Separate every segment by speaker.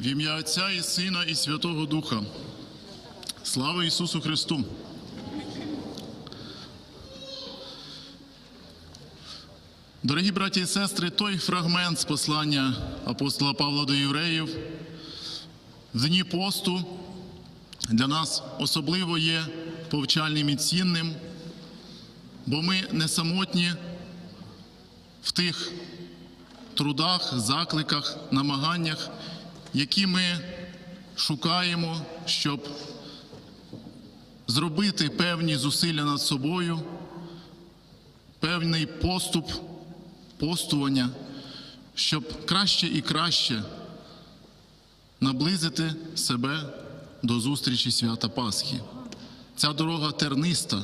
Speaker 1: В ім'я Отця і Сина, і Святого Духа. Слава Ісусу Христу! Дорогі браті і сестри, той фрагмент з послання апостола Павла до євреїв в дні посту для нас особливо є повчальним і цінним, бо ми не самотні в тих трудах, закликах, намаганнях, які ми шукаємо, щоб зробити певні зусилля над собою, певний поступ, постування, щоб краще і краще наблизити себе до зустрічі свята Пасхи. Ця дорога терниста,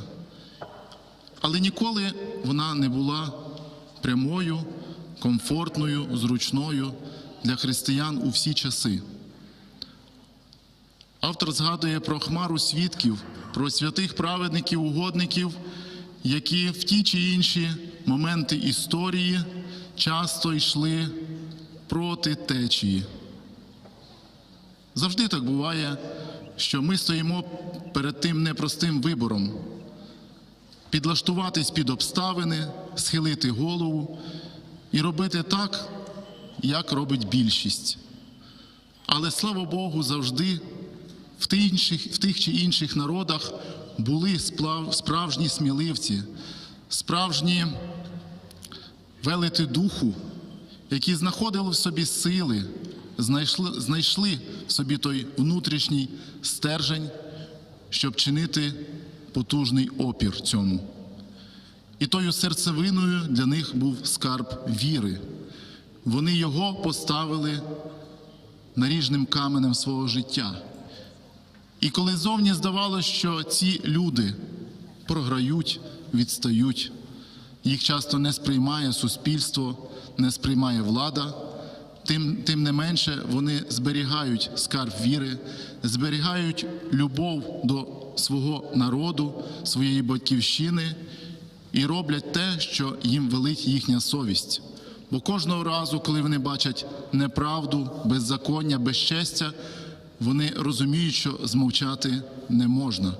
Speaker 1: але ніколи вона не була прямою, комфортною, зручною для християн у всі часи. Автор згадує про хмару свідків, про святих праведників, угодників, які в ті чи інші моменти історії часто йшли проти течії. Завжди так буває, що ми стоїмо перед тим непростим вибором підлаштуватись під обставини, схилити голову і робити так, як робить більшість. Але слава Богу, завжди в тих, інших, в тих чи інших народах були справжні сміливці, справжні велети духу, які знаходили в собі сили, знайшли, знайшли в собі той внутрішній стержень, щоб чинити потужний опір цьому. І тою серцевиною для них був скарб віри. Вони його поставили наріжним каменем свого життя. І коли зовні здавалося, що ці люди програють, відстають, їх часто не сприймає суспільство, не сприймає влада, тим, тим не менше вони зберігають скарб віри, зберігають любов до свого народу, своєї батьківщини і роблять те, що їм велить їхня совість. Бо кожного разу, коли вони бачать неправду, беззаконня, безчестя, вони розуміють, що змовчати не можна.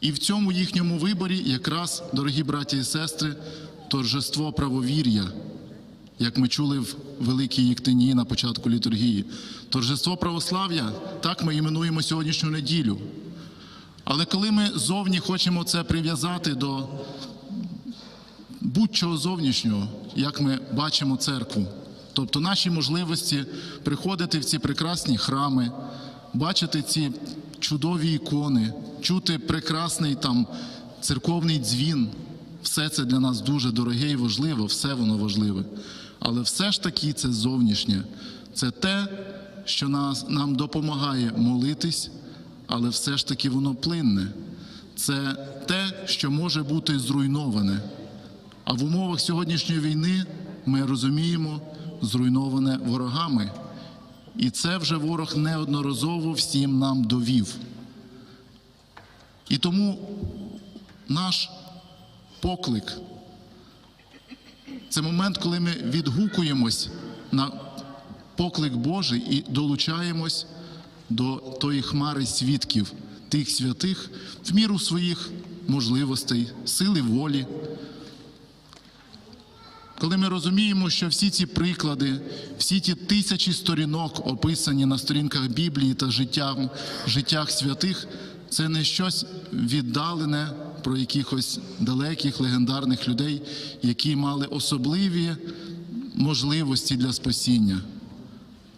Speaker 1: І в цьому їхньому виборі, якраз, дорогі браті і сестри, торжество правовір'я, як ми чули в Великій Єктині на початку літургії. Торжество православ'я, так ми іменуємо сьогоднішню неділю. Але коли ми зовні хочемо це прив'язати до будь-чого зовнішнього, як ми бачимо церкву, тобто наші можливості приходити в ці прекрасні храми, бачити ці чудові ікони, чути прекрасний там церковний дзвін, все це для нас дуже дороге і важливо, все воно важливе. Але все ж таки це зовнішнє, це те, що нас, нам допомагає молитись, але все ж таки воно плинне. Це те, що може бути зруйноване. А в умовах сьогоднішньої війни ми розуміємо, зруйноване ворогами. І це вже ворог неодноразово всім нам довів. І тому наш поклик це момент, коли ми відгукуємось на поклик Божий і долучаємось до тої хмари свідків, тих святих в міру своїх можливостей, сили волі. Коли ми розуміємо, що всі ці приклади, всі ті тисячі сторінок, описані на сторінках Біблії та життям, життях святих, це не щось віддалене про якихось далеких легендарних людей, які мали особливі можливості для спасіння.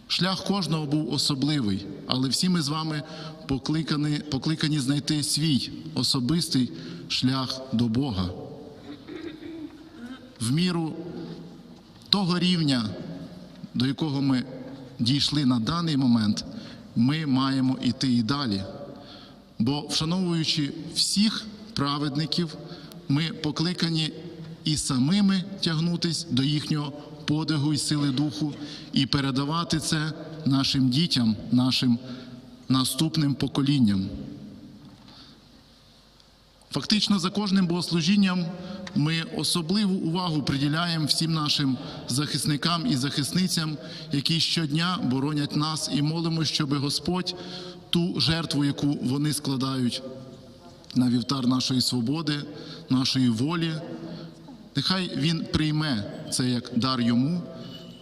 Speaker 1: Шлях кожного був особливий, але всі ми з вами покликані, покликані знайти свій особистий шлях до Бога. В міру того рівня, до якого ми дійшли на даний момент, ми маємо йти і далі. Бо, вшановуючи всіх праведників, ми покликані і самими тягнутись до їхнього подвигу і сили духу, і передавати це нашим дітям, нашим наступним поколінням. Фактично за кожним богослужінням ми особливу увагу приділяємо всім нашим захисникам і захисницям, які щодня боронять нас, і молимо, щоб Господь ту жертву, яку вони складають на вівтар нашої свободи, нашої волі, нехай Він прийме це як дар йому,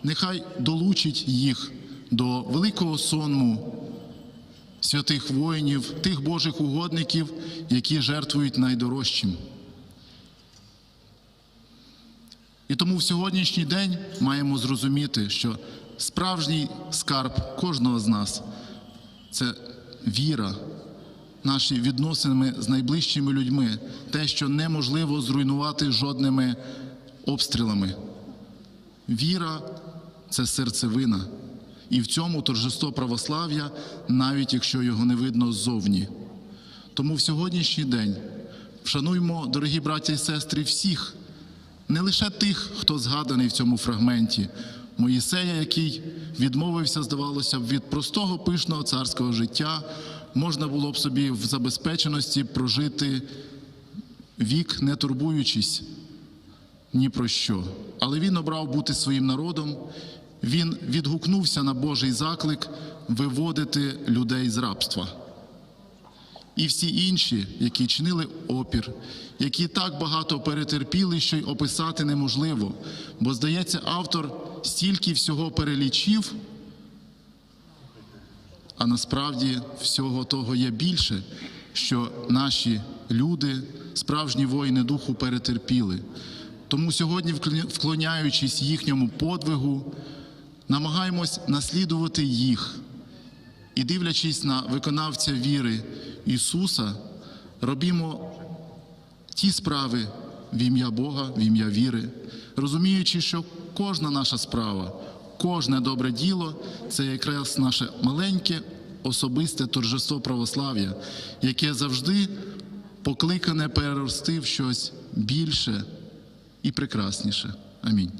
Speaker 1: нехай долучить їх до великого сонму святих воїнів, тих Божих угодників, які жертвують найдорожчим. І тому в сьогоднішній день маємо зрозуміти, що справжній скарб кожного з нас це віра, наші відносини з найближчими людьми, те, що неможливо зруйнувати жодними обстрілами. Віра це серцевина. І в цьому торжество православ'я, навіть якщо його не видно ззовні. Тому в сьогоднішній день вшануймо, дорогі браття і сестри, всіх, не лише тих, хто згаданий в цьому фрагменті, Моїсея, який відмовився, здавалося б, від простого пишного царського життя, можна було б собі в забезпеченості прожити вік, не турбуючись ні про що. Але він обрав бути своїм народом, він відгукнувся на Божий заклик виводити людей з рабства. І всі інші, які чинили опір, які так багато перетерпіли, що й описати неможливо. Бо, здається, автор стільки всього перелічив, а насправді всього того є більше, що наші люди, справжні воїни духу, перетерпіли. Тому сьогодні, вклоня- вклоняючись їхньому подвигу, намагаємось наслідувати їх і, дивлячись на виконавця віри Ісуса, робімо ті справи в ім'я Бога, в ім'я віри, розуміючи, що кожна наша справа, кожне добре діло це якраз наше маленьке особисте торжество православ'я, яке завжди покликане перерости в щось більше і прекрасніше. Амінь.